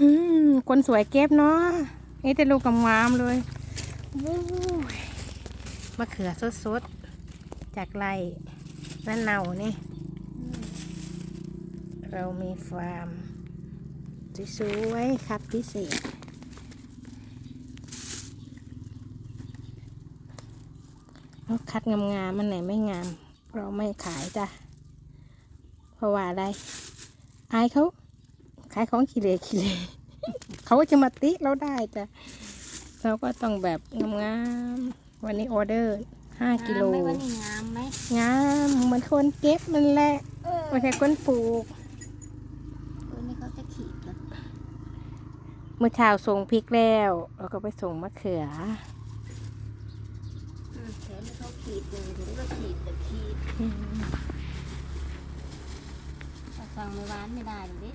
อืมคนสวยเก็บเนาะนี่แต่ลูกงามเลยวู้ยมะเขือสดๆ จากไร่นั่นเนานี่ เรามีฟาร์มสวยๆครับพิเศษเราคัดงามๆมันไหนไม่งาม เราไม่ขายจ้ะ เพราะว่าอะไร อายเขา ขายของขี้เหร่ขี้เหร่เขาก็จะมาติเราได้จ้ะเราก็ต้องแบบงามๆวันนี้ออเดอร์ห้ากิโลงามไหมวันนี้งามไหมงามเหมือนคนเก็บมันแหละเออไม่ใช่คนปลูกตัวนี้เขาจะขีดเหรอเมื่อเช้าส่งพริกแล้วเราก็ไปส่งมะเขืออืมแขนนี่เขาขีดหนึ่งถึงก็ขีดแต่ขีดถ้าฟังไม่หวานไม่ได้หรอกเด้